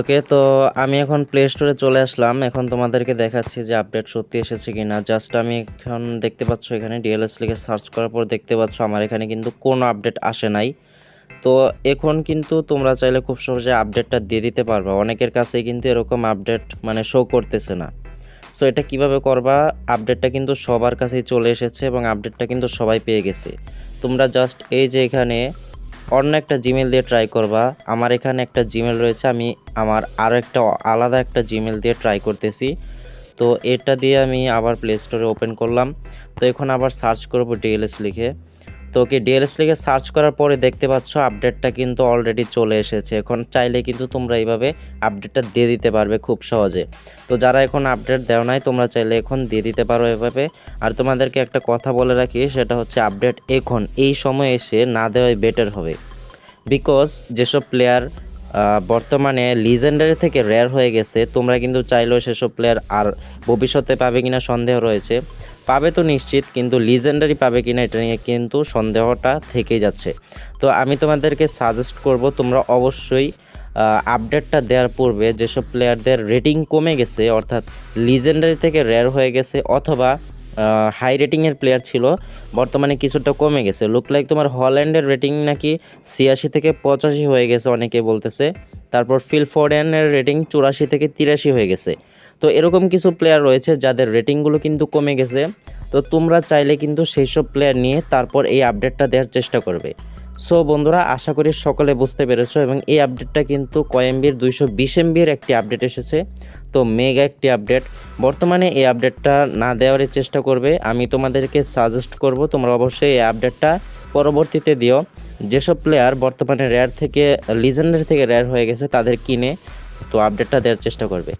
ওকে তো আমি এখন প্লে স্টোরে চলে আসলাম। এখন তোমাদেরকে দেখাচ্ছি যে আপডেট সত্যি এসেছে কি না জাস্ট আমি এখন দেখতে পাচ্ছ এখানে ডিএলএস লিখে সার্চ করার পর দেখতে পাচ্ছ আমার এখানে কিন্তু কোনো আপডেট আসে নাই। তো এখন কিন্তু তোমরা চাইলে খুব সহজে আপডেটটা দিয়ে দিতে পারবে। অনেকের কাছেই কিন্তু এরকম আপডেট মানে শো করতেছে না। সো এটা কীভাবে করবা? আপডেটটা কিন্তু সবার কাছেই চলে এসেছে এবং আপডেটটা কিন্তু সবাই পেয়ে গেছে। তোমরা জাস্ট এই যে এখানে অন্য একটা জিমেল দিয়ে ট্রাই করবা। আমার এখানে একটা জিমেল রয়েছে, আমি আমার আরও একটা আলাদা একটা জিমেল দিয়ে ট্রাই করতেছি। তো এটা দিয়ে আমি আবার প্লে স্টোরে ওপেন করলাম। তো এখন আবার সার্চ করব ডিএলএস লিখে। তো কি ডিএলএস লিখে সার্চ করার পরে দেখতে পাচ্ছ আপডেটটা কিন্তু অলরেডি চলে এসেছে। এখন চাইলে কিন্তু তোমরা এইভাবে আপডেটটা দিয়ে দিতে পারবে খুব সহজে। তো যারা এখন আপডেট দেও নাই, তোমরা চাইলে এখন দিয়ে দিতে পারো এভাবে। আর তোমাদেরকে একটা কথা বলে রাখি, সেটা হচ্ছে আপডেট এখন, এই সময় এসে না দেওয়াই বেটার হবে। বিকজ যেসব প্লেয়ার বর্তমানে লিজেন্ডারি থেকে রেয়ার হয়ে গেছে। তোমরা কিন্তু চাইলেও সেসব প্লেয়ার আর ভবিষ্যতে পাবে কিনা সন্দেহ রয়েছে। পাবে তো নিশ্চিত, কিন্তু লিজেন্ডারি পাবে কিনা এটা নিয়ে কিন্তু সন্দেহটা থেকেই যাচ্ছে। তো আমি তোমাদেরকে সাজেস্ট করব, তোমরা অবশ্যই আপডেটটা দেওয়ার পূর্বে যেসব প্লেয়ারদের রেটিং কমে গেছে, অর্থাৎ লিজেন্ডারি থেকে রেয়ার হয়ে গেছে, অথবা হাই রেটিংয়ের প্লেয়ার ছিল। বর্তমানে কিছুটা কমে গেছে। লুক লাইক তোমার হল্যান্ডের রেটিং নাকি ছিয়াশি থেকে পঁচাশি হয়ে গেছে অনেকে বলতেছে। তারপর ফিল ফোরেনের রেটিং চুরাশি থেকে তিরাশি হয়ে গেছে। তো এরকম কিছু প্লেয়ার রয়েছে যাদের রেটিংগুলো কিন্তু কমে গেছে। তো তোমরা চাইলে কিন্তু সেই সব প্লেয়ার নিয়ে তারপর এই আপডেটটা দেওয়ার চেষ্টা করবে। সো বন্ধুরা, আশা করি সকলে বুঝতে পেরেছ এবং এই আপডেটটা কিন্তু কয়েম্বির দুইশো বিশ এমবির একটি আপডেট এসেছে। তো মেগা একটি আপডেট বর্তমানে এই আপডেটটা না দেওয়ারই চেষ্টা করবে। আমি তোমাদেরকে সাজেস্ট করব, তোমরা অবশ্যই এই আপডেটটা পরবর্তীতে দিও। যেসব প্লেয়ার বর্তমানে রেয়ার থেকে লিজেন্ডারি থেকে রেয়ার হয়ে গেছে, তাদের কিনে তো আপডেটটা দেওয়ার চেষ্টা করবে।